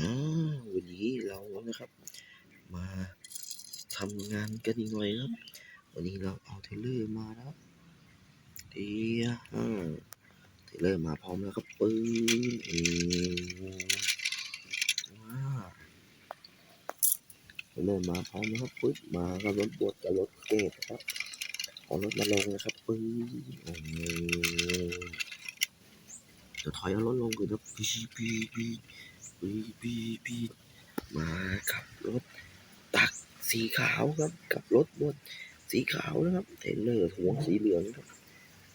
อาวันนี้เรานะครับ มาทำงานกันอีกหน่อยครับ วันนี้เราเอาเทเลอร์มานะครับเดียอ่าเทเลอร์มาพร้อมแล้วครับปึ้งเอว้าเทเลอร์มาพร้อมแล้วครับปึ๊บมากับรถบดกับรถเกตครับเอารถมาลงนะครับปึ้งโอ้โหเดี๋ยวถอยเอารถลงก่อนครับปีปีปี ปีปีปีมาขับรถ ตักสีขาวครับ กับรถบดสีขาวนะครับเทรลเลอร์หัวสีเหลืองครับ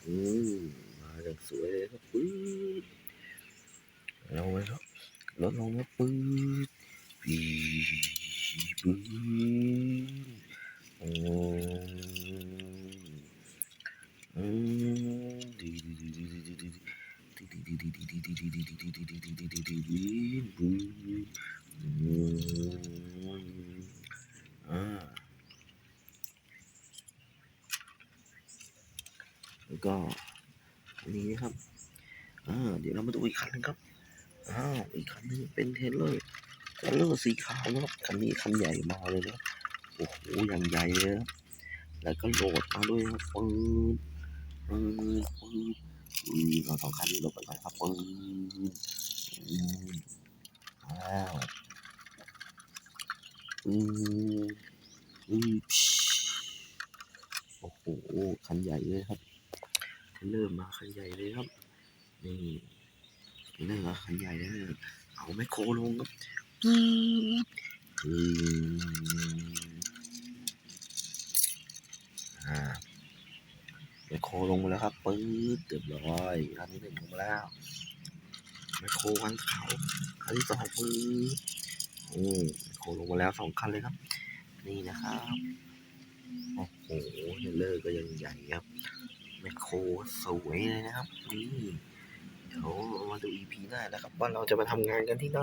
อืมมาอย่างสวยเลยครับปื๊ดเราไว้ครับรถลงแล้วปื๊ดปีปื๊ดโอ้ แล้วก็อันนี้นะครับ อ่า เดี๋ยวเรามาดูอีกคันหนึงครับ อ้าว อีกคันหนึงเป็นเทเลอร์เทเลอร์สีขาวนะครับ คันนี้คันใหญ่มาเลยนะโอ้โหอย่างใหญ่เลยครับแล้วก็โหลดมาด้วยครับปืนปืนปืน ปืนเราสองคันนี้หลดกันก่อนครับปืนอ้าวปืนปืนโอ้โห คันใหญ่เลยครับ เรลเลอร์มาคันใหญ่เลยครับ นี่เทรลเลอร์มาคันใหญ่เลยเอาแมคโครลงครับปื๊ดอืมอ่า มคโครลงมาแล้วครับปื๊ดเรียบร้อยคันที่หนึ่งลงมาแล้วแมคโครคันเขาวคันที่สองปื๊ดโอืมแมคโครลงมาแล้วสองคันเลยครับ นี่นะครับโอ้โหเลเลอร์ก็ยังใหญ่ครับแมคโครสวยเลยนะครับนี่เดี๋ยวมาดู EP หน้านะครับว่าเราจะมาทำงานกันที่ไหน